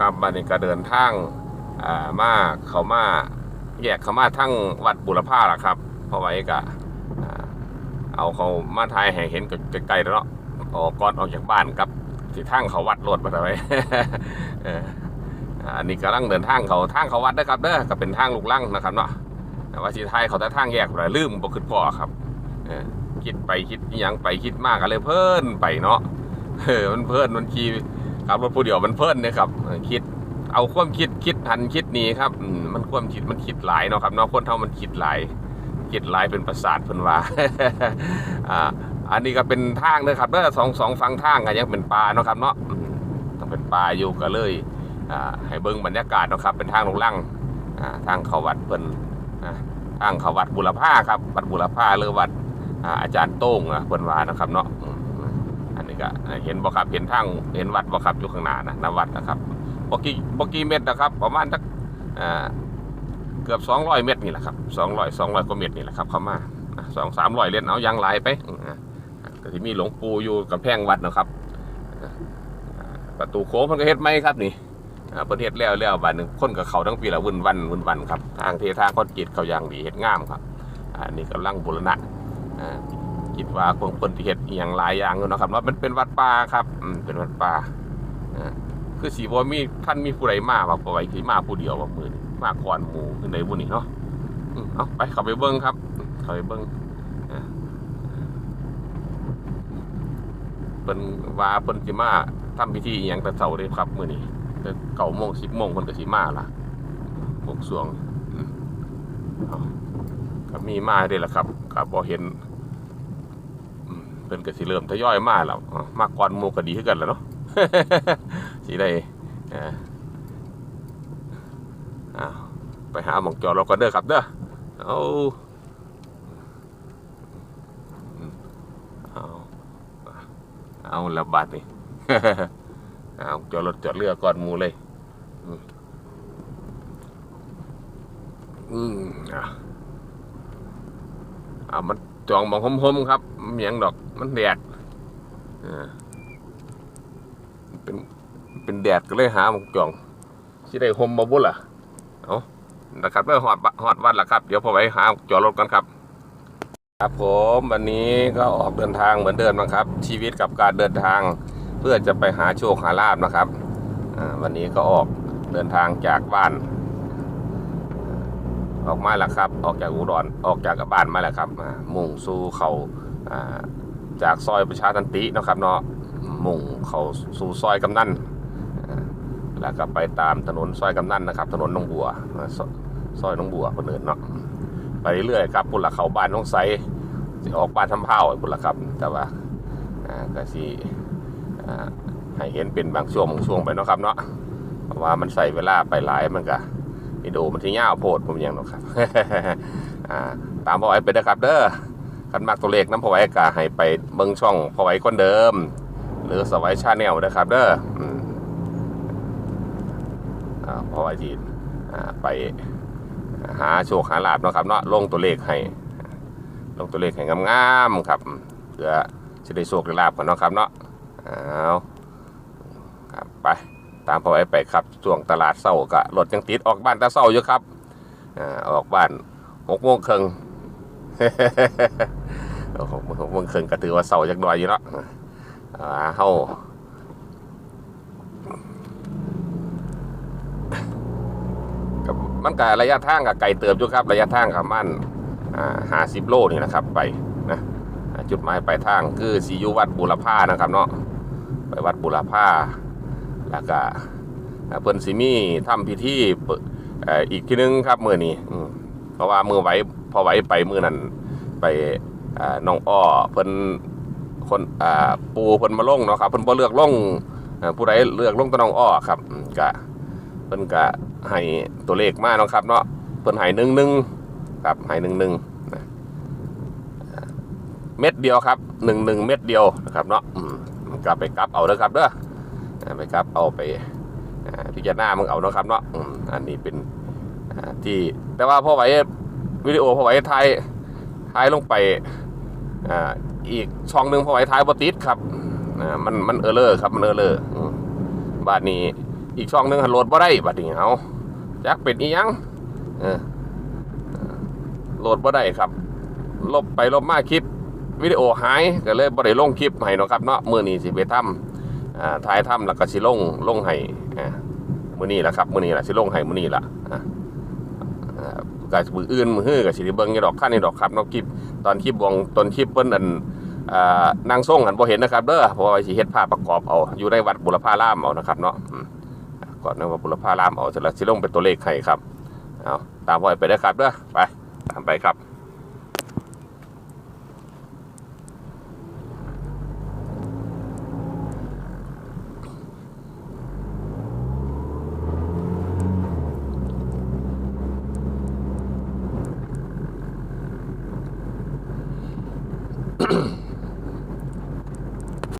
ครับบันนี้ก็เดินทางอ่ามาเขามาแยกเขามาทั้งวัดบุรพาล่ะครับเพราะไว้ก็อ่าเอาเขามาทายให้เห็นไกลๆแล้วเนาะออกก่อนออกจากบ้านครับที่ทางเขาวัดรถมาทำไมอันนี้กำลังเดินทางเขาทางเขาวัดนะครับเด้อก็เป็นทางลูกลังนะครับเนาะแต่ว่าที่ไทายเขาแต่ทางแยกอะไรลืมบ่ขึ้นพ่อครับคิดไปคิดยังไปคิดมากก็เลยเพลินไปเนาะเออมันเพลินมันขี่ ขับรถผู้เดียวมันเพลินนี่ยครับคิดเอาความคิดคิดหันคิดนี้ครับมันความคิดมันคิดหลายเนาะครับเนาะคนเท่ามันคิดหลายคิดหลายเป็นประสาทเพิ่นว่าอ่า อันนี้ก็เป็นทางเลยครับเด้อสองสองฝั่งทางก็ยังเป็นป่าเนาะครับเนาะต้องเป็นป่าอยู่ก็เลยอ่าให้เบิ่งบรรยากาศเนาะครับ เป็นทางลงล่างอ่าทางเขาวัดเพิ่นทางเขาวัดบุรพาครับวัดบุรพาหรือวัดอาจารย์โต้งอะเพิ่นว่านะครับเนาะ นนี้ก็เห็นบ่ครับเห็นทางเห็นวัดบ่ครับอยู่ข้างหน้านะน้าวัดนะครับบ่กี่บ่กี่เมตรนะครับ ประมาณสักอ่าเกือบ200เมตรนี่แหละครับ200 200กว่าเมตรนี่แหละครับเข้ามาสองสามร้อยเล่นเอายางหลายไปก็ที่มีหลวงปู่อยู่กับแพงวัดนะครับ ประตูโค้งมันก็เฮ็ดไหมครับนี่อ่าประเทศแล้วแล้วบานหนึ่งคนกับเขาทั้งปีละวุ่นวันวุ่นวันครับทางเททางคอนกรีตเขายางดีเฮ็ดงามครับอ่านี่กำลังบูรณะ คิดว่าคงเพิ่นที่เฮ็ดอย่างหลายอย่างอยู่เนาะครับว่ามันเป็นวัดป่าครับอืมเป็นวัดป่าอ่าคือสีบ่มีท่านมีผู้ใดมาว่าปล่อมาผู้เดียวว่ามือนมาก่อนหมู่ขึ้นใดบุนี่เนาะอืมเอาไปเข้าไปเบิ่งครับเข้าไปเบิ่งเพิ่นว่าเพิ่นสิมาทำพิธีอหยังแต่เช้าเลยครับมือนี้เก้าโมงสิบโมงเพิ่นก็สิมาล่ะบวงสวงอืมเอาก็มีมาเด้ล่ะครับก็บ่เห็น เพิ่นก็สิเริ่มทยอยมาแล้วมาก่อนหมู่ก็ดีคือกันแล้วเนาะสิได้เอ่ออ้าวไปหาหมองจอดเราก็เด้อครับเด้อเอาเอาเอาละบาทนี่เอาจอดรถจอดเรือก่อนหมูเลยอืมอะอ่ามัน จองมองห่มๆครับมันยังดอกมันแดดอ่าเป็นเป็นแดดก็เลยหาหมองจองสิได้ห่มมาบุล่ะเอานะครับเมื่อหอดบะหอดวัดล่ะครับ เดี๋ยวพอไปหาจอดรถกันครับ ครับผมวันนี้ก็ออกเดินทางเหมือนเดิมนะครับ ชีวิตกับการเดินทางเพื่อจะไปหาโชคหาลาบนะครับวันนี้ก็ออกเดินทางจากบ้าน ออกมาแล้วครับ ออกจากอุดรออกจากบ้านมาแล้วครับมุ่งสู่เขาจากซอยประชาทันตินะครับเนาะมุ่งเขาสู่ซอยกำนันอ่าแล้วก็ไปตามถนนซอยกำนันนะครับ ถนนนงบัวซอยนงบัวคนอื่นเนาะไปเรื่อยๆครับพุ่นละเขาบ้านน้องใสออกบ้านทำเผาพุ่นละครับ แต่ว่าอ่าก็สิอ่าให้เห็นเป็นบางช่วงบางช่วงไปเนาะครับเนาะเพราะว่ามันใส่เวลาไปหลายมันก็ วิดีโอมันที่ยาวโพดผมยังนะครับตามพ่อไว้ไปเด้อครับ เด้อคันมากตัวเลขน้ำพ่อไว้ก็ให้ไปเบิ่งช่องพ่อไว้คนเดิม หรือสวัยชาแนลเด้อครับ เด้ออืมอ่าพ่อไว้จีอ่ไปหาโชคหาลาบนะครับเนาะลงตัวเลขให้ ลงตัวเลขให้งามๆครับเพื่อจะได้โชคได้ลาบกันเนาะครับเนาะเอาครับไป ตามพอไอ้ไปครับช่วงตลาดเศร้ากะรถยังติดออกบ้านตาเศร้าอยู่ครับอ่าออกบ้านหกโมงครึ่งหกหกโมงครึ่งก็ถือว่าเศร้าจักหน่อยอยู่เนาะอ่าเฮากับมันก็ระยะทางกับไกลเติบอยู่ครับ ระยะทางกับมันหาสิบโลนี่นะครับ ไปนะจุดหมายปลายทางคือสียุวัดบุรพานะครับเนาะไปวัดบุรพา แล้วก็เพิ่นสิมีทำพิธีอีกทีนึงครับมือนี้อืเพราะว่ามือไหวพอไหวไปมือนั้นไปน้องอ้อเพิ่นคนปูเพิ่นมาลงเนาะครับเพิ่นบ่เลือกลงอ่าผู้ใดเลือกลงแตน้องอ้อครับก็เพิ่นก็ให้ตัวเลขมาเนาะครับ เนาะเพิ่นให้หนึ่งหนึ่งครับให้หนึ่งหนึ่งเม็ดเดียวครับหนึ่งหนึ่งเม็ดเดียวนะครับเนาะกลับไปกลับเอาเด้อครับเด้อ ไปกลับเอาไปอ่าพิจารณามึงเอาเนาะครับเนาะอันนี้เป็นที่แต่ว่าพ่อไหววิดีโอพ่อไหวไทยไทยลงไปอ,อีกช่องหนึ่งพ่อไหวไทยบติดครับมันมันเออเลอร์ครับมันเออเลอร์บาดนี้อีกช่องหนึ่งหันโหลดบ่ได้บัดนี้เอาจักเป็นอียังโหลดบ่ได้ครับ ลบไปลบมาคลิปวิดีโอหายก็เลยบ่ได้ลงคลิปให้เนาะครับเนาะมือนี้สิไปทำอ่า ถ่ายทำแล้วก็สิลงลงให้อ่มื้อนี้ล่ะครับมื้อนี้ล่ะสิลงให้มื้อนี้ล่ะอ่าอ่าก็มืออื่นมือฮื้อก็สิได้เบิงยู่ดอกคันนี่ดอกครับนาะคลิปตอนคลิปวงตอนคลิปเพิ่นอันอ่านางส่งหันบ่เห็นนะครับเด้อเพราะว่าสิเฮ็ดภาพประกอบเอาอยู่ในวัดบุรพารามเอานะครับเนาะอืมก่อนในวัดบุรพารามเอาเสร็จแล้วสิลงเป็นตัวเลขให้ครับเอาตามไว้ไปเด้ครับเด้อไปตามไปครับ